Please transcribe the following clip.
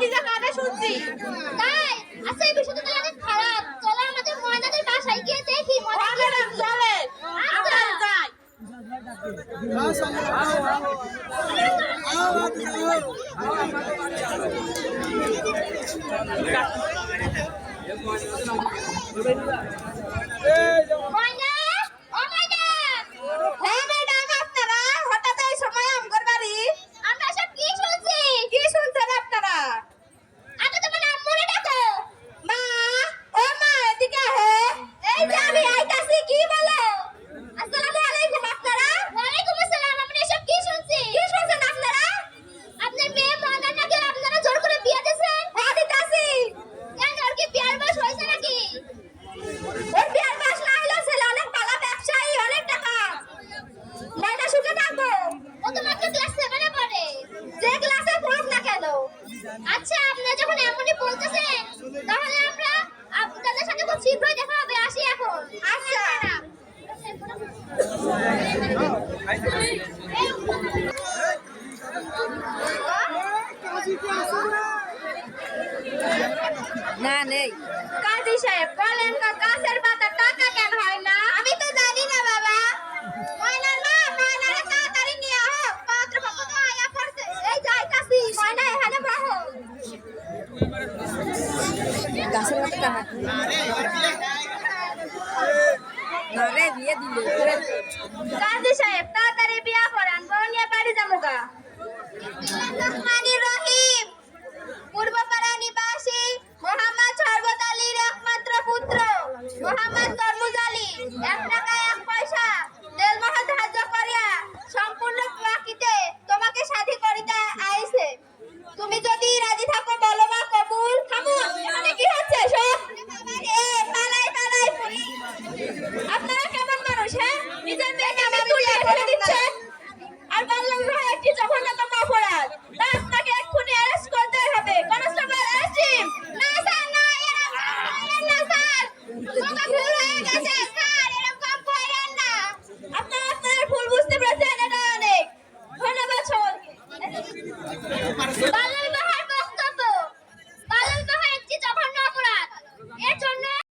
Teacher কাটা শুনছি। তাই আচ্ছা এই বিষয়টা তো অনেক খারাপ। চলো আমাদের ময়নাদের বাসায় গিয়ে দেখি ময়না কি চলে। আমরা আচ্ছা। যাই। না নেই কাজী সাহেব বলেন তো গাছের পাতা টাকা কেন হয় না আমি তো জানি না বাবা ময়নার মা ময়নারে তাড়াতাড়ি নিয়ে হোক পাত্র পক্ষ তো আয়া পড়ছে এই যাই কাছি ময়না এখানে বহো গাছের পাতা টাকা আরে না রে দিয়ে দিল মোহাম্মদ তরমুজ আলী এক টাকা